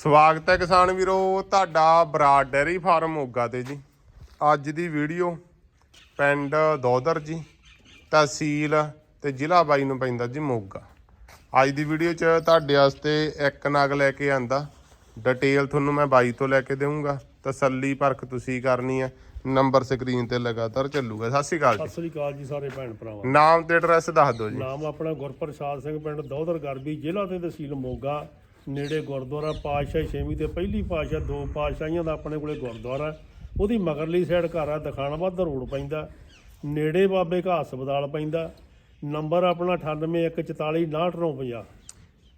ਸਵਾਗਤ ਹੈ ਕਿਸਾਨ ਵੀਰੋ ਤੁਹਾਡਾ ਬਰਾਡ ਡੈਰੀ ਫਾਰਮ ਮੋਗਾ ਤੇ ਜੀ। ਅੱਜ ਦੀ ਵੀਡੀਓ ਪਿੰਡ ਦੋਦਰ ਜੀ ਤਹਿਸੀਲ ਤੇ ਜ਼ਿਲ੍ਹਾ ਬਾਈ ਨੂੰ ਪੈਂਦਾ ਜੀ ਮੋਗਾ। ਅੱਜ ਦੀ ਵੀਡੀਓ 'ਚ ਤੁਹਾਡੇ ਵਾਸਤੇ ਇੱਕ ਨਗ ਲੈ ਕੇ ਆਂਦਾ। ਡਿਟੇਲ ਤੁਹਾਨੂੰ ਮੈਂ ਬਾਈ ਤੋਂ ਲੈ ਕੇ ਦੇਵਾਂਗਾ ਤਸੱਲੀ ਪਰਖ ਤੁਸੀਂ ਕਰਨੀ ਹੈ। ਨੰਬਰ ਸਕਰੀਨ ਤੇ ਲਗਾਤਾਰ ਚੱਲੂਗਾ। ਸਤਿ ਸ਼੍ਰੀ ਅਕਾਲ ਸਤਿ ਜੀ ਸ੍ਰੀ ਅਕਾਲ ਜੀ ਸਾਰੇ ਭੈਣ ਭਰਾਵਾਂ। ਨਾਮ ਤੇ ਐਡਰੈਸ ਦੱਸ ਦਿਓ ਜੀ। ਨਾਮ ਆਪਣਾ ਗੁਰਪ੍ਰਸਾਦ ਸਿੰਘ ਪਿੰਡ ਦੌਦਰ ਗਰਬੀ ਜ਼ਿਲ੍ਹਾ ਤੇ ਤਹਿਸੀਲ ਮੋਗਾ। ਨੇੜੇ ਗੁਰਦੁਆਰਾ ਪਾਤਸ਼ਾਹ ਛੇਵੀਂ ਤੇ ਪਹਿਲੀ ਪਾਤਸ਼ਾਹ ਦੋ ਪਾਤਸ਼ਾਹੀਆਂ ਦਾ ਆਪਣੇ ਕੋਲੇ ਗੁਰਦੁਆਰਾ ਉਹਦੀ ਮਗਰਲੀ ਸਾਈਡ ਘਰ ਆ ਦਖਾਣਾਬਾਦ ਰੋਡ ਪੈਂਦਾ। ਨੇੜੇ ਬਾਬੇ ਘਾ ਹਸਪਤਾਲ ਪੈਂਦਾ। ਨੰਬਰ ਆਪਣਾ 9814499950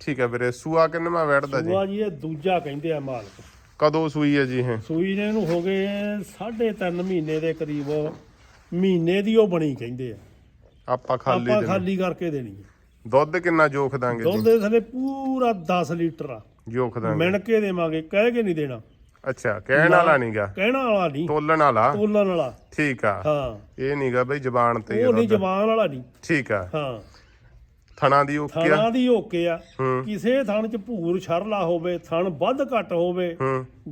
ਠੀਕ ਹੈ ਵੀਰੇ ਸੂਆ ਕਿੰਨਵਾਂ ਵੜਦਾ ਜੀ? ਸੂਆ ਜੀ ਇਹ ਦੂਜਾ ਕਹਿੰਦੇ ਆ ਮਾਲਕ। ਕਦੋਂ ਸੂਈ ਹੈ ਜੀ ਇਹ? ਸੂਈ ਨੇ ਇਹਨੂੰ ਹੋ ਗਏ ਸਾਢੇ ਤਿੰਨ ਮਹੀਨੇ ਦੇ ਕਰੀਬ। ਮਹੀਨੇ ਦੀ ਉਹ ਬਣੀ ਕਹਿੰਦੇ ਆ। ਆਪਾਂ ਖਾਲੀ ਆਪਾਂ ਖਾਲੀ ਕਰਕੇ ਦੇਣੀ ਹੈ। ਦੁੱਧ ਕਿੰਨਾ ਜੋਖ ਦਾਂਗੇ ਦੁੱਧ ਜੀ ਦੇ ਥੱਲੇ ਪੂਰਾ 10 ਲੀਟਰ ਆ। ਜੋਖ ਦਾਂਗੇ। ਮਿਣ ਕੇ ਦੇਵਾਂਗੇ ਕਹਿ ਕੇ ਨਹੀਂ ਦੇਣਾ। ਅੱਛਾ ਕਹਿਣ ਵਾਲਾ ਨਹੀਂਗਾ ਕਹਿਣਾ ਵਾਲਾ ਨਹੀਂ। ਤੋਲਣ ਵਾਲਾ? ਤੋਲਣ ਵਾਲਾ। ਠੀਕ ਆ। ਹਾਂ। ਇਹ ਨਹੀਂਗਾ ਬਈ ਜ਼ਬਾਨ ਤੇ ਉਹ ਨਹੀਂ। ਜ਼ਬਾਨ ਵਾਲਾ ਨਹੀਂ। ਠੀਕ ਆ। ਹਾਂ। ਥਣਾ ਦੀ ਓਕੇ ਆ। ਥਣਾ ਦੀ ਓਕੇ ਆ। ਕਿਸੇ ਥਣ ਚ ਭੂਰ ਛਰਲਾ ਹੋਵੇ ਥਣ ਵੱਧ ਘੱਟ ਹੋਵੇ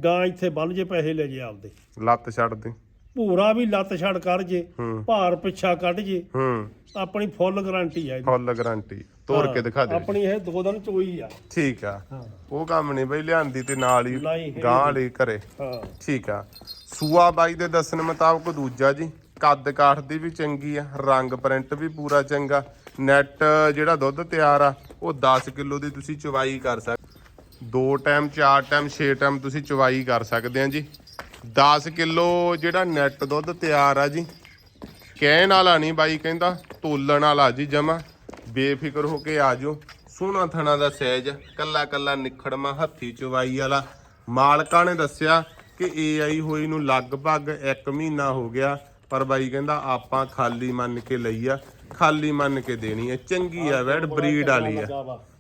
ਗਾਂ ਇੱਥੇ ਬੰਨ ਜੇ ਪੈਸੇ ਲੈ ਜੇ ਆਪਦੇ। ਲੱਤ ਛੱਡ ਦੇ। ਭੂਰਾ ਵੀ ਲੱਤ ਛੜ ਕਰ ਜੇ ਭਾਰ ਪਿੱਛਾ ਕੱਢ ਜੇ ਹੂੰ। ਆਪਣੀ ਫੁੱਲ ਗਾਰੰਟੀ ਆ ਇਹਦੀ। Full guarantee. ਤੋੜ ਕੇ ਦਿਖਾ ਦੇ। ਆਪਣੀ ਇਹ ਦੋ ਦਿਨ ਚੋਈ ਆ। ਠੀਕ ਆ। ਉਹ ਕੰਮ ਨਹੀਂ ਬਈ ਲਿਆਂਦੀ ਤੇ ਨਾਲ ਹੀ ਗਾਂ ਵਾਲੀ ਘਰੇ। ਹਾਂ। ਠੀਕ ਆ। ਸੂਆ ਬਾਈ ਦੇ ਦੱਸਣ ਮੁਤਾਬਕ ਦੂਜਾ ਜੀ ਕੱਦ ਕਾਠ ਦੀ ਵੀ ਚੰਗੀ ਆ ਰੰਗ ਪ੍ਰਿੰਟ ਵੀ ਪੂਰਾ ਚੰਗਾ ਨੈਟ ਜਿਹੜਾ ਦੁੱਧ ਤਿਆਰ ਆ ਉਹ 10 ਕਿਲੋ ਦੀ ਤੁਸੀਂ ਚਵਾਈ ਕਰ ਸਕਦੇ ਦੋ ਟਾਈਮ ਚਾਰ ਟਾਈਮ ਛੇ ਟਾਈਮ ਤੁਸੀਂ ਚਵਾਈ ਕਰ ਸਕਦੇ ਆ ਜੀ। 10 ਕਿਲੋ ਜਿਹੜਾ ਨੈਟ ਦੁੱਧ ਤਿਆਰ ਆ ਜੀ। ਕਹਿਣ ਵਾਲਾ ਨਹੀਂ ਬਾਈ ਕਹਿੰਦਾ ਤੋਲਣ ਵਾਲਾ ਜੀ ਜਮਾ। ਬੇਫਿਕਰ ਹੋ ਕੇ ਆ ਜਾਓ ਸੋਹਣਾ ਥਣਾ ਦਾ ਸਾਈਜ਼ ਕੱਲਾ ਕੱਲਾ ਨਿਖੜਮਾ ਹੱਥੀ ਚਵਾਈ ਵਾਲਾ। ਮਾਲਕਾਂ ਨੇ ਦੱਸਿਆ ਕਿ ਏਆਈ ਹੋਈ ਨੂੰ ਲਗਭਗ 1 ਮਹੀਨਾ ਹੋ ਗਿਆ ਪਰ ਬਾਈ ਕਹਿੰਦਾ ਆਪਾਂ ਖਾਲੀ ਮੰਨ ਕੇ ਲਈ ਆ। ਖਾਲੀ ਮੰਨ ਕੇ ਦੇਣੀ ਹੈ ਚੰਗੀ ਆ ਵੈੜ ਬਰੀਡ ਵਾਲੀ ਆ।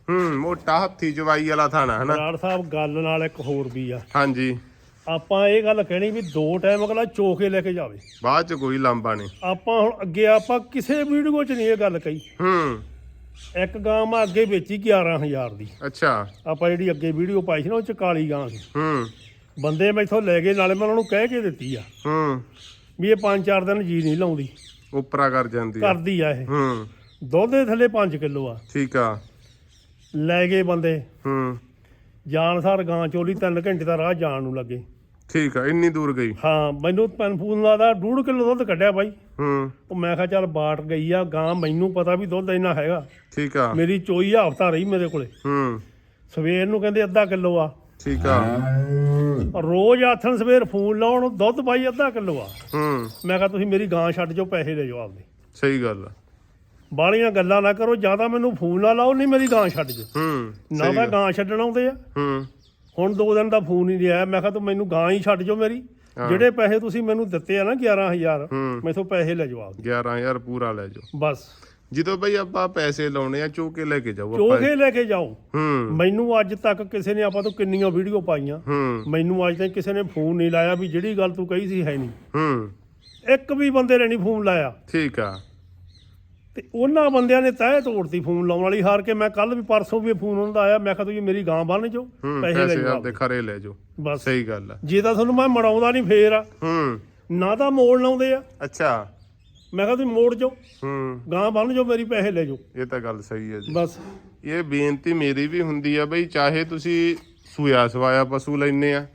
ਹੂੰ ਮੋਟਾ ਹੱਥੀ ਚਵਾਈ ਵਾਲਾ ਥਾਣਾ ਹਨਾ? ਬਰਾੜ ਸਾਹਿਬ ਗੱਲ ਨਾਲ ਇੱਕ ਹੋਰ ਵੀ ਆ। ਹਾਂਜੀ। ਆਪਾਂ ਇਹ ਗੱਲ ਕਹਿਣੀ ਵੀ ਦੋ ਟਾਈਮ ਅਗਲਾ ਚੋ ਕੇ ਲੈ ਕੇ ਜਾਵੇ। ਬਾਅਦ ਚ ਕੋਈ ਲਾਂਬਾ ਨਹੀਂ। ਆਪਾਂ ਹੁਣ ਅੱਗੇ ਆਪਾਂ ਕਿਸੇ ਵੀਡੀਓ 'ਚ ਨਹੀਂ ਇਹ ਗੱਲ ਕਹੀ। ਹੂੰ। ਇੱਕ ਗਾਂ ਮੈਂ ਅੱਗੇ ਵੇਚੀ 11000 ਦੀ। ਅੱਛਾ। ਆਪਾਂ ਜਿਹੜੀ ਅੱਗੇ ਵੀਡੀਓ ਪਾਈ ਸੀ ਨਾ ਉਹ 'ਚ ਕਾਲੀ ਗਾਂ ਸੀ। ਹੂੰ। ਬੰਦੇ ਮੈਥੋਂ ਲੈ ਗਏ ਨਾਲੇ ਮੈਂ ਉਹਨਾਂ ਨੂੰ ਕਹਿ ਕੇ ਦਿੱਤੀ ਆ। ਹੂੰ। ਵੀ ਇਹ 5-4 ਦਿਨ ਜੀ ਨਹੀਂ ਲਾਉਂਦੀ। ਉਪਰਾ ਕਰ ਜਾਂਦੀ ਆ। ਕਰਦੀ ਆ ਇਹ। ਹੂੰ। ਦੁੱਧ ਦੇ ਥੱਲੇ 5 ਕਿਲੋ ਆ। ਠੀਕ ਆ। ਲੈ ਗਏ ਬੰਦੇ। ਹੂੰ। ਜਾਣ ਸਾਰ ਗਾਂ ਚੋਲੀ 3 ਘੰਟੇ ਦਾ ਰਾਹ ਜਾਣ ਨੂੰ ਲੱਗੇ। ਠੀਕ ਆ ਇੰਨੀ ਦੂਰ ਗਈ? ਹਾਂ ਮੈਨੂੰ ਪੈਨਫੂਨ ਦਾ 2 ਕਿਲੋ ਦੁੱਧ ਕੱਢਿਆ ਬਾਈ। ਹੂੰ। ਉਹ ਮੈਂ ਕਿਹਾ ਚੱਲ ਬਾਟ ਗਈ ਆ ਗਾਂ ਮੈਨੂੰ ਪਤਾ ਵੀ ਦੁੱਧ ਇੰਨਾ ਹੈਗਾ। ਠੀਕ ਆ। ਮੇਰੀ ਚੋਈ ਹਫਤਾ ਰਹੀ ਮੇਰੇ ਕੋਲੇ। ਹੂੰ। ਸਵੇਰ ਨੂੰ ਕਹਿੰਦੇ ਅੱਧਾ ਕਿਲੋ ਆ। ਠੀਕ ਆ। ਰੋਜ਼ ਆਥਣ ਸਵੇਰ ਫੋਨ ਲਾਉਣ ਦੁੱਧ ਪਾਈ ਅੱਧਾ ਕਿਲੋ ਆ। ਹੂੰ। ਮੈਂ ਕਿਹਾ ਤੁਸੀਂ ਮੇਰੀ ਗਾਂ ਛੱਡ ਜਾਓ ਪੈਸੇ ਲੈ ਜਾਓ ਆਪਦੇ ਸਹੀ ਗੱਲ ਆ। ਬਾਹਲੀਆਂ ਗੱਲਾਂ ਨਾ ਕਰੋ ਜਾਂ ਤਾਂ ਮੈਨੂੰ ਫੋਨ ਨਾ ਲਾਓ ਨਹੀਂ ਮੇਰੀ ਗਾਂ ਛੱਡ ਜਾਓ। ਹੂੰ ਨਾ ਗੱਲ। ਗਾਂ ਛੱਡਣ ਆਉਂਦੇ ਆ। ਹੂੰ। ਹੁਣ ਦੋ ਦਿਨ ਦਾ ਫੋਨ ਹੀ ਨਹੀਂ ਆਇਆ ਮੈਂ ਕਿਹਾ ਤੂੰ ਮੈਨੂੰ ਗਾਂ ਹੀ ਛੱਡ ਜਾਓ ਮੇਰੀ। ਜਿਹੜੇ ਪੈਸੇ ਤੁਸੀਂ ਮੈਨੂੰ ਦਿੱਤੇ ਆ ਨਾ 11000 ਹੂੰ। ਮੈਥੋਂ ਪੈਸੇ ਲੈ ਜਾਓ ਆਪਦੇ 11000 ਪੂਰਾ ਲੈ ਜਾਓ। ਬਸ। ਜਦੋਂ ਬਈ ਆਪਾਂ ਪੈਸੇ ਲਾਉਣੇ ਆ ਚੋਕੇ ਲੈ ਕੇ ਜਾਓ ਆਪਾਂ। ਚੋਗੇ ਲੈ ਕੇ ਜਾਓ। ਹੂੰ। ਮੈਨੂੰ ਅੱਜ ਤੱਕ ਕਿਸੇ ਨੇ ਆਪਾਂ ਤੋਂ ਕਿੰਨੀਆਂ ਵੀਡੀਓ ਪਾਈਆਂ। ਮੈਨੂੰ ਅੱਜ ਤੱਕ ਕਿਸੇ ਨੇ ਫੋਨ ਨਹੀਂ ਲਾਇਆ ਵੀ ਜਿਹੜੀ ਗੱਲ ਤੂੰ ਕਹੀ ਸੀ ਹੈ ਨਹੀਂ। ਹੂੰ। ਇੱਕ ਵੀ ਬੰਦੇ ਨੇ ਨਹੀਂ ਫੋਨ ਲਾਇਆ। ਠੀਕ ਆ। ਤੇ ਉਹਨਾਂ ਬੰਦਿਆਂ ਨੇ ਤਹਿ ਤੋੜਤੀ ਫੋਨ ਲਾਉਣ ਵਾਲੀ ਹਾਰ ਕੇ ਮੈਂ ਕੱਲ ਵੀ ਪਰਸੋਂ ਵੀ ਫੋਨ ਉਹਨਾਂ ਦਾ ਆਇਆ ਮੈਂ ਕਿਹਾ ਤੁਸੀਂ ਮੇਰੀ ਗਾਂ ਬੰਨ ਹੂੰ ਪੈਸੇ ਲੈ ਜਾਓ ਆਪਦੇ ਖਰੇ ਲੈ ਜਾਓ। ਬਸ। ਸਹੀ ਗੱਲ ਆ। ਜੇ ਤਾਂ ਤੁਹਾਨੂੰ ਮੈਂ ਮੜਾਉਂਦਾ ਨਹੀਂ ਫੇਰ ਆ। ਹੂੰ। ਨਾ ਤਾਂ ਮੋੜ ਲਾਉਂਦੇ ਆ। ਅੱਛਾ। ਮੈਂ ਕਿਹਾ ਤੁਸੀਂ ਮੋੜ ਜਾਓ। ਹੂੰ। ਗਾਂ ਬੰਨ ਜਾਓ ਮੇਰੀ ਪੈਸੇ ਲੈ ਜਾਓ। ਇਹ ਤਾਂ ਗੱਲ ਸਹੀ ਹੈ ਜੀ। ਬਸ। ਇਹ ਬੇਨਤੀ ਮੇਰੀ ਵੀ ਹੁੰਦੀ ਆ ਬਈ ਚਾਹੇ ਤੁਸੀਂ ਸੂਆ ਸਵਾਇਆ ਪਸ਼ੂ ਲੈਨੇ ਆ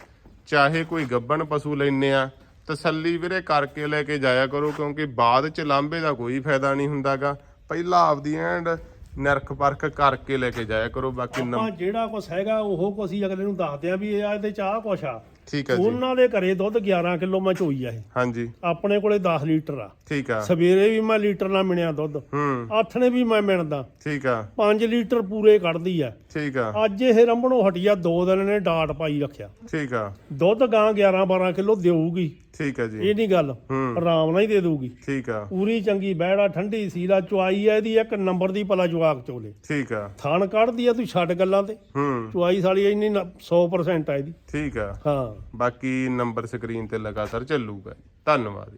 ਚਾਹੇ ਕੋਈ ਗੱਬਣ ਪਸ਼ੂ ਲੈਨੇ ਆ ਤਸੱਲੀ ਵੀਰੇ ਕਰਕੇ ਲੈ ਕੇ ਜਾਇਆ ਕਰੋ ਕਿਉਂਕਿ ਬਾਅਦ ਚ ਲਾਂਬੇ ਦਾ ਕੋਈ ਫਾਇਦਾ ਨਹੀਂ ਹੁੰਦਾਗਾ। ਪਹਿਲਾਂ ਆਪਦੀ ਐਂਡ ਨਰਖ ਪਰਖ ਕਰਕੇ ਲੈ ਕੇ ਜਾਇਆ ਕਰੋ ਬਾਕੀ ਆਪਾਂ ਜਿਹੜਾ ਕੁਛ ਹੈਗਾ ਉਹ ਕੁਛ ਹੀ ਅਗਲੇ ਨੂੰ ਦੱਸਦੇ ਆ ਵੀ ਇਹ ਆ ਇਹਦੇ ਚ ਕੁਛ ਆ। ਠੀਕ ਹੈ ਜੀ। ਉਹਨਾਂ ਦੇ ਘਰੇ ਦੁੱਧ 11 ਕਿਲੋ ਮੈਂ ਚੋਈ ਆ ਇਹ। ਹਾਂਜੀ। ਆਪਣੇ ਕੋਲੇ 10 ਲੀਟਰ ਆ। ਠੀਕ ਆ। ਸਵੇਰੇ ਵੀ ਮੈਂ ਲੀਟਰ ਨਾਲ ਮਿਣਿਆ ਦੁੱਧ। ਹੂੰ। ਆਥਣੇ ਵੀ ਮੈਂ ਮਿਣਦਾ। ਠੀਕ ਆ। 5 ਲੀਟਰ ਪੂਰੇ ਕੱਢਦੀ ਆ। ਠੀਕ ਆ। ਅੱਜ ਇਹ ਰੰਭਣੋਂ ਹਟਿਆ ਦੋ ਦਿਨ ਨੇ ਡਾਟ ਪਾਈ ਰੱਖਿਆ। ਠੀਕ ਆ। ਦੁੱਧ ਗਾਂ 11 12 ਕਿਲੋ ਦੇਊਗੀ। ਠੀਕ ਆ ਜੀ। ਇਹ ਨਹੀਂ ਗੱਲ। ਹੂੰ। ਆਰਾਮ ਨਾਲ ਹੀ ਦੇ ਦਊਗੀ। ਠੀਕ ਆ। ਪੂਰੀ ਚੰਗੀ ਬਹਿੜਾ ਠੰਡੀ ਸੀਲਾ ਚੁਆਈ ਆ ਇਹਦੀ ਇੱਕ ਨੰਬਰ ਦੀ ਭਲਾ ਜਵਾਕ ਚੋਲੇ। ਠੀਕ ਆ। ਥਣ ਕੱਢਦੀ ਆ ਤੂੰ ਛੱਡ ਗੱਲਾਂ ਤੇ। ਹੂੰ। ਚੁਆਈ ਸਾਲੀ ਇੰਨੀ ਨ- 100% ਆ ਇਹਦੀ। ਠੀਕ ਆ। ਹਾਂ। ਬਾਕੀ ਨੰਬਰ ਸਕਰੀਨ ਤੇ ਲਗਾਤਾਰ ਚੱਲੂਗਾ। ਧੰਨਵਾਦ